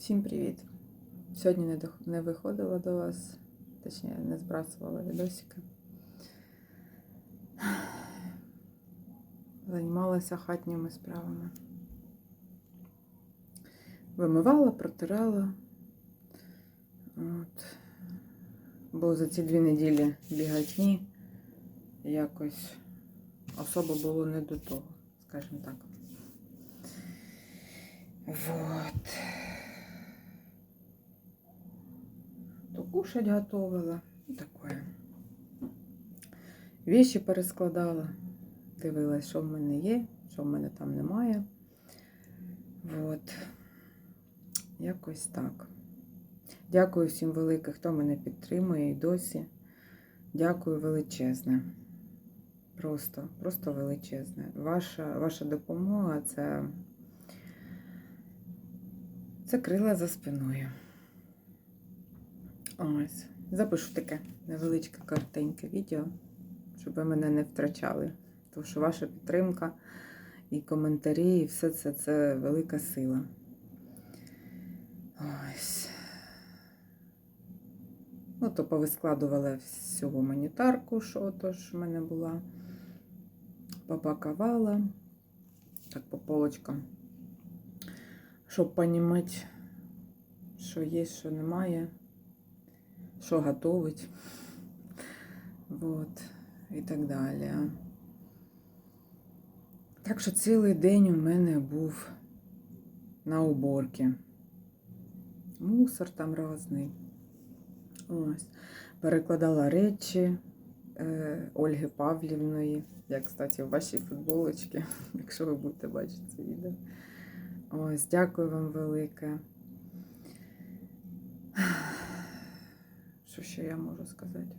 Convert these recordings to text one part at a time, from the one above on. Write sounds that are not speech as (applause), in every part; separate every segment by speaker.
Speaker 1: Всім привіт! Сьогодні не, не виходила до вас, точніше, не збрасувала відосики. Займалася хатніми справами. Вимивала, протирала. От. Бо за ці дві неділі бігатні якось особо було не до того, скажімо так. Вот. То кушать готовила. І таке. Віші перескладала. Дивилась, що в мене є, що в мене там немає. Вот. Якось так. Дякую всім велике, хто мене підтримує і досі. Дякую величезне. Просто, просто величезне. Ваша, ваша допомога це. Це крила за спиною. Ось. Запишу таке невеличке коротеньке відео, щоб ви мене не втрачали. Тому що ваша підтримка і коментарі, і все це це велика сила. Ось. Ну, то повискладувала всю гуманітарку, що то ж в мене була. Попакувала. Так, по полочкам щоб розуміти, що є, що немає, що готовить. Вот. І так далі. Так що цілий день у мене був на уборці. Мусор там різний. Ось. Перекладала речі е, Ольги Павлівної. Я, кстати, в вашій футболочці, (laughs) якщо ви будете бачити це відео. Ось, дякую вам велике. Що ще я можу сказати?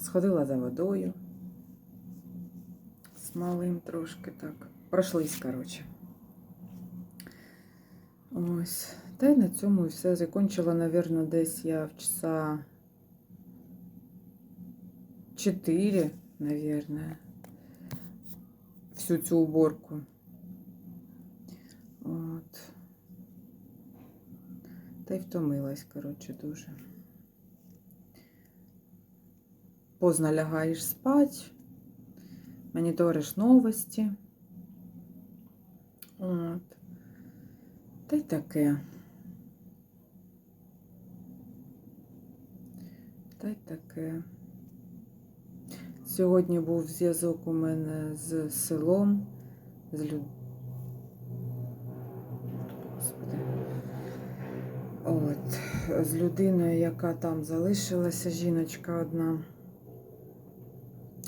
Speaker 1: Сходила за водою. З малим трошки так. Прошлись, коротше. Ось. Та й на цьому і все. Закінчила, мабуть, десь я в часа 4, мабуть всю цю уборку. От. Та й втомилась, коротше, дуже. Поздно лягаєш спать, моніториш новості. От. Та й таке. Та й таке. Сьогодні був зв'язок у мене з селом, з люд... От, з людиною, яка там залишилася, жіночка одна.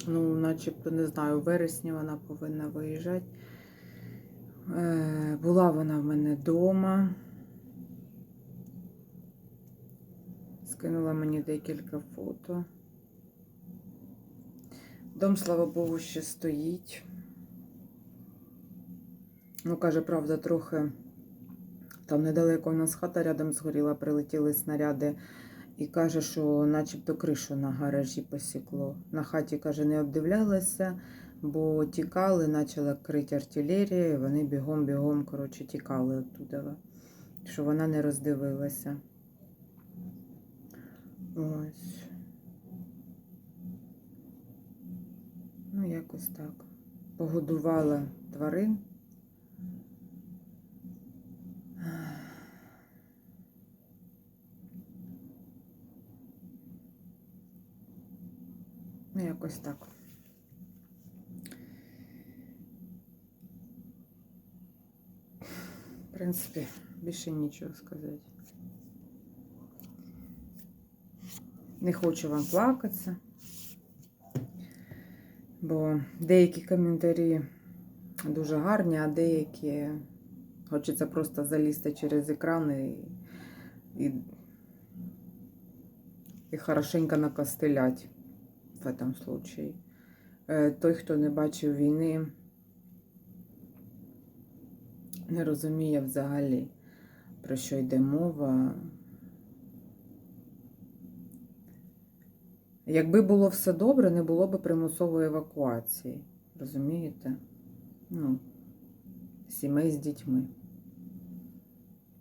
Speaker 1: Ну, начебто, не знаю, у вересні вона повинна виїжджати. Е, була вона в мене вдома. Скинула мені декілька фото. Дом, слава Богу, ще стоїть. Ну, каже, правда, трохи там недалеко у нас хата рядом згоріла, прилетіли снаряди. І каже, що начебто кришу на гаражі посікло. На хаті, каже, не обдивлялася, бо тікали, почала крити артилерія, і вони бігом-бігом, коротше, тікали оттуда. Що вона не роздивилася. Ось. Ну, якось так. Погодувала тварин. Ну, якось так. В принципі, більше нічого сказати. Не хочу вам плакатися. Бо деякі коментарі дуже гарні, а деякі хочеться просто залізти через екран і, і, і хорошенько накостилять в этом случае. Е, Той, хто не бачив війни, не розуміє взагалі, про що йде мова. Якби було все добре, не було б примусової евакуації. Розумієте? Ну, сімей з дітьми.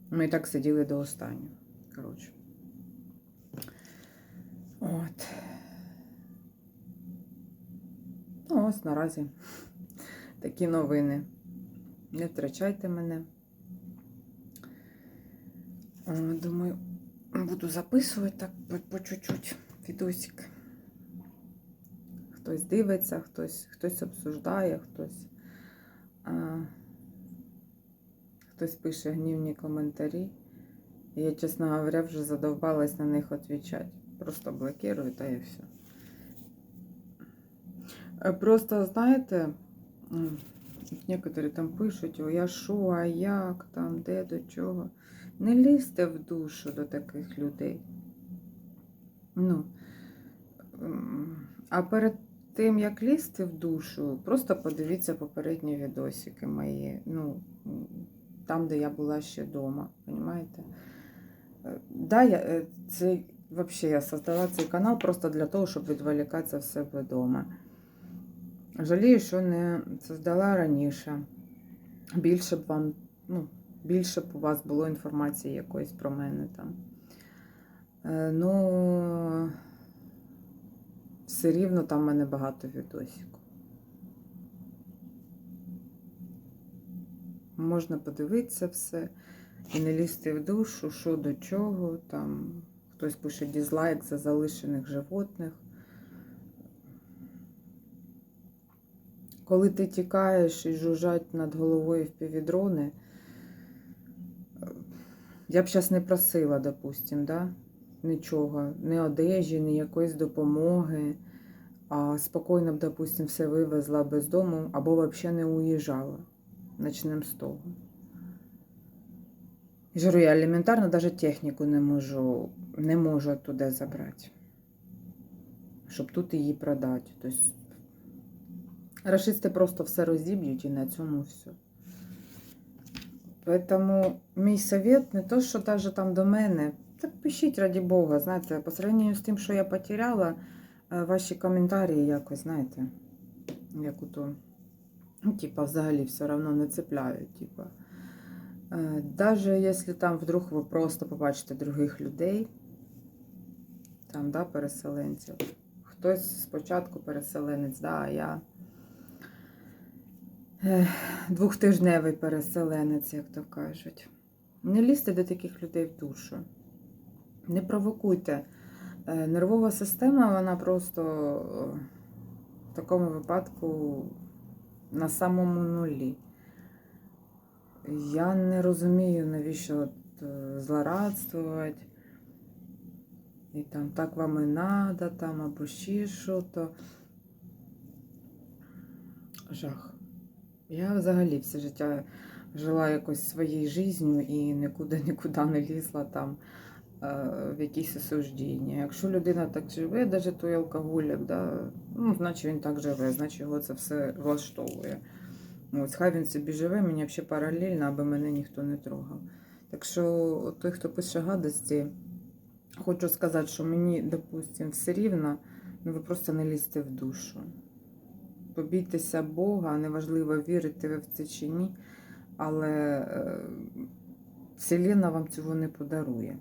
Speaker 1: Ми так сиділи до останнього. Коротше. От. Ну, ось наразі такі новини. Не втрачайте мене. Е, Думаю, буду записувати так по, чуть-чуть відосик. Хтось дивиться, хтось, хтось обсуждає, хтось, а, хтось пише гнівні коментарі. Я, чесно говоря, вже задовбалась на них відповідати. Просто блокирую та і все. Е, Просто, знаєте, некоторі там пишуть, о, я що, а як, там, де, до чого. Не лізьте в душу до таких людей. Ну, а перед тим, як лізти в душу, просто подивіться попередні відосики мої. Ну, там, де я була ще вдома, розумієте? Да, я, е, це, вообще, я создала цей канал просто для того, щоб відволікатися в себе вдома. Жалію, що не создала раніше. Більше б вам, ну, більше б у вас було інформації якоїсь про мене там. Е, ну, все рівно там в мене багато відосів. Можна подивитися все і не лізти в душу, що до чого. Там хтось пише дізлайк за залишених животних. Коли ти тікаєш і жужжать над головою впівдрони, я б зараз не просила, допустим, да? нічого, ні одежі, ні якоїсь допомоги, а спокійно б, допустим, все вивезла без дому або взагалі не уїжджала. Начнемо з того. І я елементарно навіть техніку не можу, не можу туди забрати, щоб тут її продати. Тобто, Рашисти просто все розіб'ють і на цьому все. Поэтому мій совет не то, що навіть там до мене, так пишіть, раді Бога, знаєте, по сравнению з тим, що я потеряла, е, ваші коментарі якось, знаєте, як ото, ну, типа, взагалі все одно не цепляють, типа. Е, Даже якщо там вдруг ви просто побачите других людей, там, да, переселенців. Хтось спочатку переселенець, да, а я двохтижневий переселенець, як то кажуть. Не лізьте до таких людей в душу. Не провокуйте. Е, Нервова система, вона просто е, в такому випадку на самому нулі. Я не розумію, навіщо от, е, злорадствувати. І там так вам і надо, там або ще що-то. Жах. Я взагалі все життя жила якось своєю життю і нікуди нікуди не лізла там е, в якісь осуждіння. Якщо людина так живе, навіть той алкоголік, да, ну, значить він так живе, значить його це все влаштовує. Ось, хай він собі живе, мені взагалі паралельно, аби мене ніхто не трогав. Так що той, хто пише гадості, хочу сказати, що мені, допустим, все рівно, ну ви просто не лізьте в душу. Побійтеся Бога, неважливо, вірите ви в це чи ні, але е, Вселенна вам цього не подарує.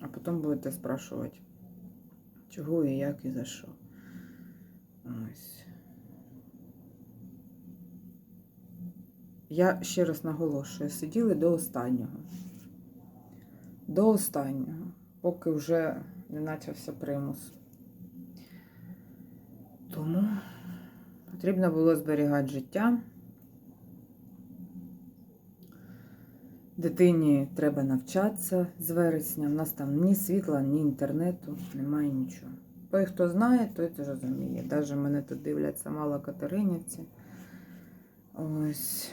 Speaker 1: А потім будете спрашувати, чого і як і за що. Ось. Я ще раз наголошую, сиділи до останнього. До останнього, поки вже не почався примус. Тому потрібно було зберігати життя. Дитині треба навчатися з вересня. У нас там ні світла, ні інтернету, немає нічого. Той, хто знає, той це розуміє. Навіть мене тут дивляться мало катеринівці. Ось.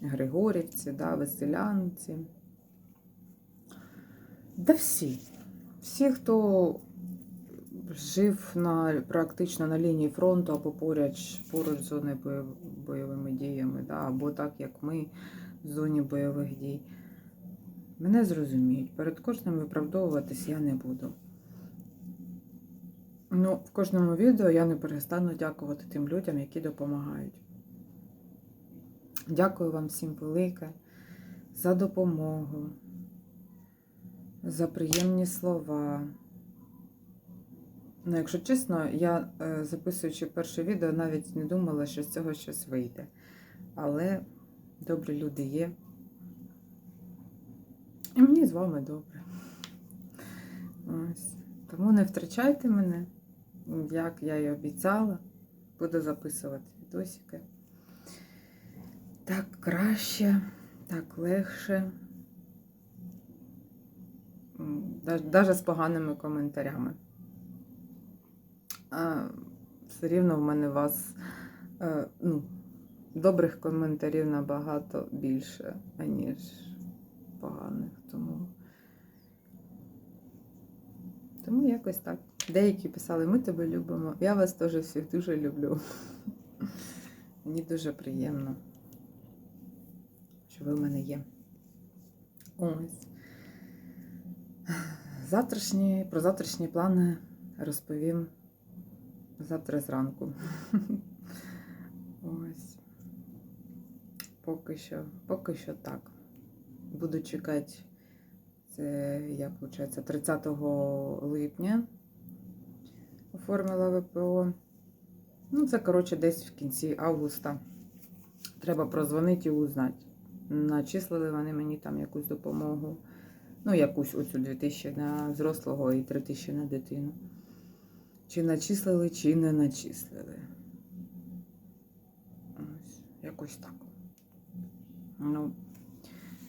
Speaker 1: Григорівці, да, Веселянці. Да всі. Всі, хто жив на, практично на лінії фронту або поруч, поруч з бойов- бойовими діями, да, або так, як ми в зоні бойових дій. Мене зрозуміють. Перед кожним виправдовуватись я не буду. Ну, в кожному відео я не перестану дякувати тим людям, які допомагають. Дякую вам всім велике за допомогу, за приємні слова. Ну, якщо чесно, я е, записуючи перше відео, навіть не думала, що з цього щось вийде. Але добрі люди є. І мені з вами добре. Ось. Тому не втрачайте мене, як я і обіцяла. Буду записувати відосики. Так краще, так легше. Навіть з поганими коментарями. Все рівно в мене вас е, ну, добрих коментарів набагато більше, аніж поганих. Тому, тому якось так. Деякі писали, ми тебе любимо. Я вас теж всіх дуже люблю. (laughs) Мені дуже приємно, що ви в мене є. Ось. Завтрашні, про завтрашні плани розповім завтра зранку. Ось. Поки що, поки що так. Буду чекати, це я, виходить, 30 липня оформила ВПО. Ну, це, коротше, десь в кінці августа. Треба прозвонити і узнати. Начислили вони мені там якусь допомогу. Ну, якусь оцю 2000 на взрослого і 3000 на дитину. Чи начислили, чи не начислили. Ось, якось так. Ну,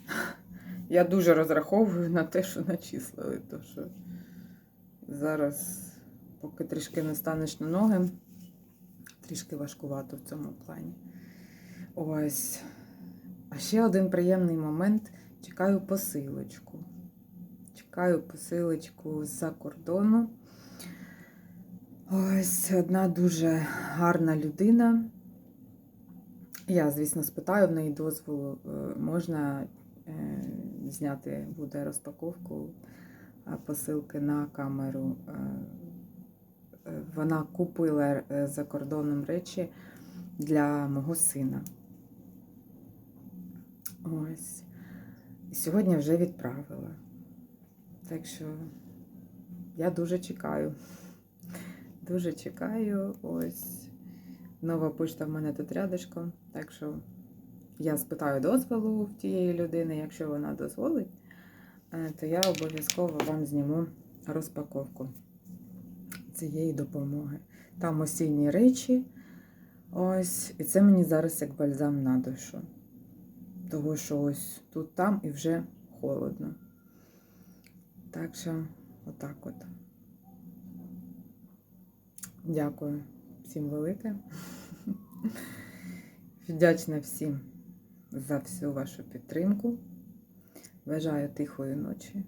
Speaker 1: (laughs) я дуже розраховую на те, що начислили, то що зараз, поки трішки не станеш на ноги, трішки важкувато в цьому плані. Ось. А ще один приємний момент. Чекаю посилочку. Чекаю посилочку з-за кордону. Ось одна дуже гарна людина. Я, звісно, спитаю в неї дозволу, е, можна е, зняти буде розпаковку е, посилки на камеру. Вона купила за кордоном речі для мого сина. Ось. Сьогодні вже відправила. Так що я дуже чекаю. Дуже чекаю. Ось нова почта в мене тут рядышком. Так що я спитаю дозволу в тієї людини, якщо вона дозволить, е, то я обов'язково вам зніму розпаковку цієї допомоги. Там осінні речі. Ось, і це мені зараз як бальзам на душу. Того, що ось тут, там і вже холодно. Так що, отак от. Дякую всім велике. (laughs) Вдячна всім за всю вашу підтримку. Бажаю тихої ночі.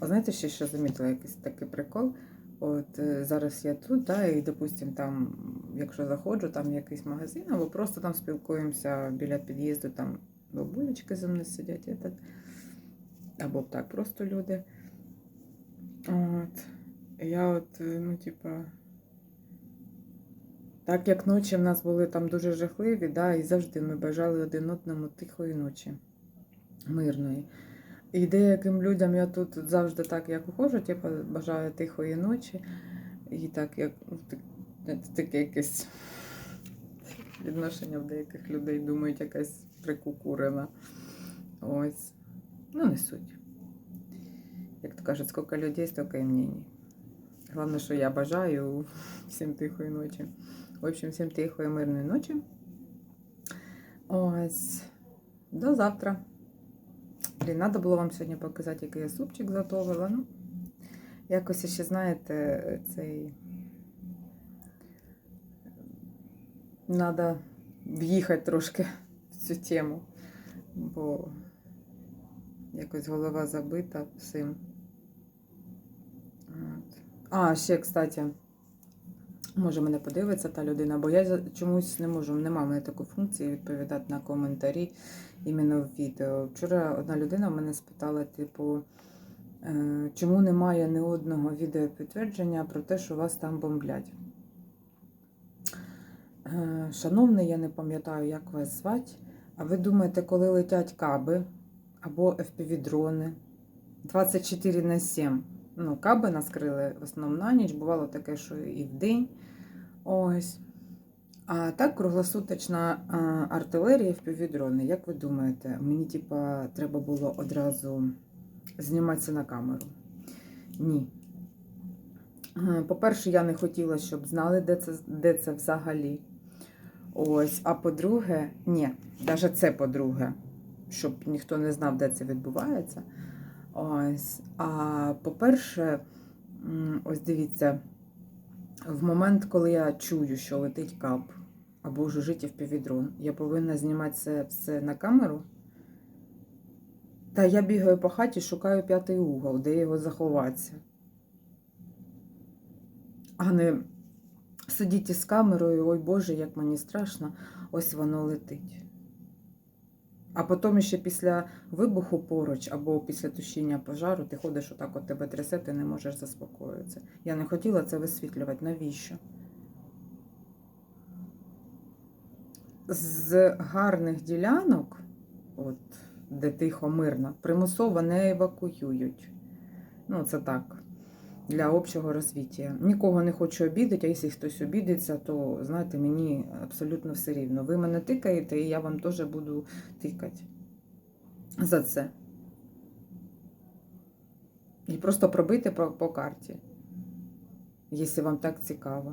Speaker 1: А знаєте, ще що замітила якийсь такий прикол? От е, зараз я тут, да, і, допустим, там, якщо заходжу, там якийсь магазин, або просто там спілкуємося біля під'їзду, там бабулечки зі мною сидять, так, або так просто люди. От. Я от, е, ну, типа. Так як ночі в нас були там дуже жахливі, да, і завжди ми бажали один одному тихої ночі, мирної. І деяким людям я тут завжди так як ухожу, типу, бажаю тихої ночі. І так як ну, таке якесь відношення в деяких людей думають, якась прикукурена. Ось. Ну, не суть. Як то кажуть, скільки людей, стільки і мнений. Головне, що я бажаю всім тихої ночі. В общем, всім тихої, мирної ночі. Ось. До завтра. Блін, треба було вам сьогодні показати, який я супчик готувала. Ну, якось ще, знаєте, цей. Треба в'їхати трошки в цю тему, бо якось голова забита всім. А, ще, кстати. Може, мене подивиться та людина, бо я чомусь не можу, немає в мене такої функції відповідати на коментарі іменно в відео. Вчора одна людина мене спитала, типу, Е, Чому немає ні одного відеопідтвердження про те, що вас там бомблять? Е, Шановний, я не пам'ятаю, як вас звати. А ви думаєте, коли летять каби або FPV-дрони 24 на 7? Ну, каби нас крили в основному на ніч, бувало таке, що і в день. Ось. А так, круглосуточна артилерія FPV-дрони. Як ви думаєте, мені типа треба було одразу зніматися на камеру? Ні. Е, По-перше, я не хотіла, щоб знали, де це, де це взагалі. Ось, а по-друге, ні, навіть це по-друге, щоб ніхто не знав, де це відбувається. Ось. А по-перше, ось дивіться, в момент, коли я чую, що летить кап або жужить впівдрон, я повинна знімати це все на камеру. Та я бігаю по хаті, шукаю п'ятий угол, де його заховатися. А не сидіть із камерою, ой Боже, як мені страшно, ось воно летить. А потім ще після вибуху поруч або після тушіння пожару ти ходиш отак от тебе трясе, ти не можеш заспокоїтися. Я не хотіла це висвітлювати. Навіщо? З гарних ділянок, от, де тихо, мирно, примусово не евакуюють. Ну, це так для общого розвиття. Нікого не хочу обідати, а якщо хтось обідеться, то знаєте, мені абсолютно все рівно. Ви мене тикаєте, і я вам теж буду тикати за це. І просто пробити по, по карті, якщо вам так цікаво.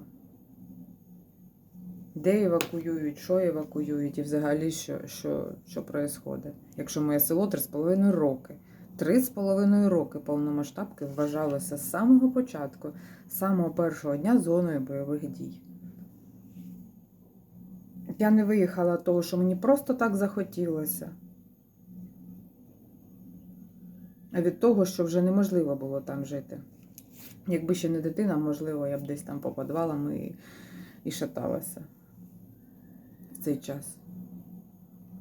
Speaker 1: Де евакуюють, що евакуюють і взагалі що, що, що. Якщо моє село 3,5 роки. Три з половиною роки повномасштабки вважалося з самого початку, з самого першого дня зоною бойових дій. Я не виїхала того, що мені просто так захотілося. А від того, що вже неможливо було там жити. Якби ще не дитина, можливо, я б десь там по підвалам і, і шаталася в цей час.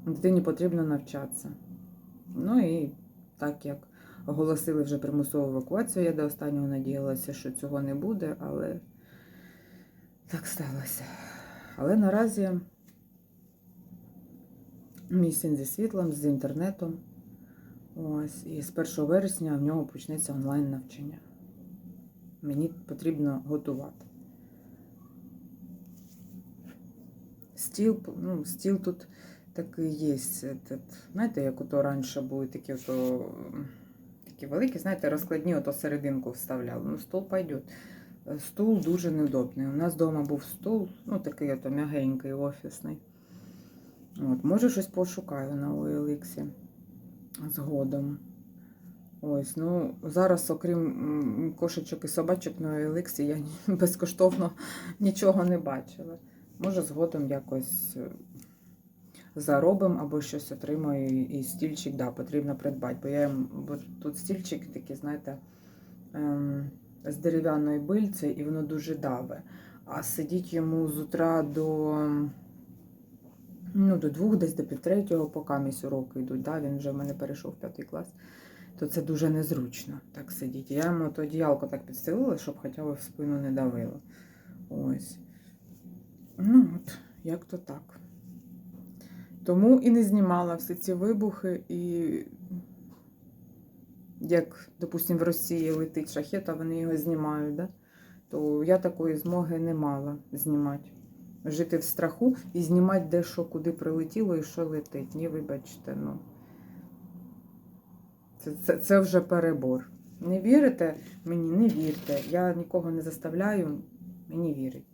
Speaker 1: Дитині потрібно навчатися. Ну і так як оголосили вже примусову евакуацію, я до останнього надіялася, що цього не буде, але так сталося. Але наразі мій син зі світлом, з інтернетом. Ось, і з 1 вересня в нього почнеться онлайн навчання. Мені потрібно готувати. Стіл, ну, стіл тут такий є. Знаєте, як ото раніше були такі ото, такі великі, знаєте, розкладні, ото серединку вставляли. Ну, стол пойде. Стул дуже неудобний. У нас вдома був стул, ну такий ото м'ягенький, офісний. От, Може, щось пошукаю на OLX згодом. Ось, ну зараз, окрім кошечок і собачок на OLX, я (laughs) безкоштовно нічого не бачила. Може, згодом якось заробимо або щось отримаю, і стільчик, да, потрібно придбати. Бо я бо тут стільчик такий, знаєте, ем, з дерев'яної бильці, і воно дуже даве. А сидіть йому з утра до, ну, до двох, десь до півтретього, поки місь уроки йдуть. Да, він вже в мене перейшов в п'ятий клас. То це дуже незручно так сидіти. Я йому то одіялко так підстелила, щоб хоча б в спину не давило. Ось. Ну от, як то так. Тому і не знімала всі ці вибухи, і як, допустимо, в Росії летить шахет, а вони його знімають, да? то я такої змоги не мала знімати. Жити в страху і знімати де що, куди прилетіло і що летить. Ні, вибачте, ну. Це, це, це вже перебор. Не вірите мені, не вірте. Я нікого не заставляю, мені вірить.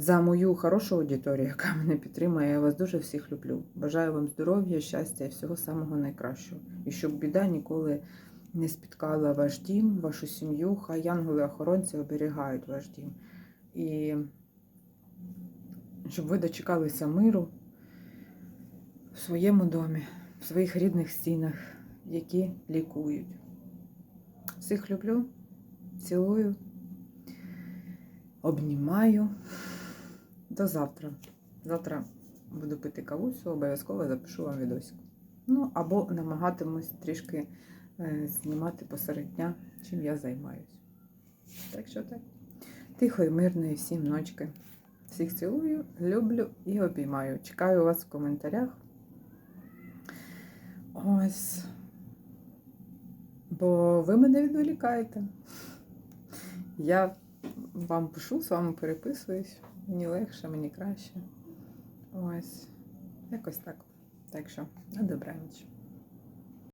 Speaker 1: За мою хорошу аудиторію, яка мене підтримує, я вас дуже всіх люблю. Бажаю вам здоров'я, щастя всього самого найкращого. І щоб біда ніколи не спіткала ваш дім, вашу сім'ю, хай янголи-охоронці оберігають ваш дім. І щоб ви дочекалися миру в своєму домі, в своїх рідних стінах, які лікують. Всіх люблю, цілую, обнімаю. До завтра. Завтра буду пити кавусю, обов'язково запишу вам відосик. Ну, або намагатимусь трішки е, знімати посеред дня, чим я займаюсь. Так що так. Тихої, мирної всім ночки. Всіх цілую, люблю і обіймаю. Чекаю вас в коментарях. Ось. Бо ви мене відволікаєте. Я вам пишу, з вами переписуюсь. Мені легше, мені краще. Ось. Якось так. Так що, на добраніч.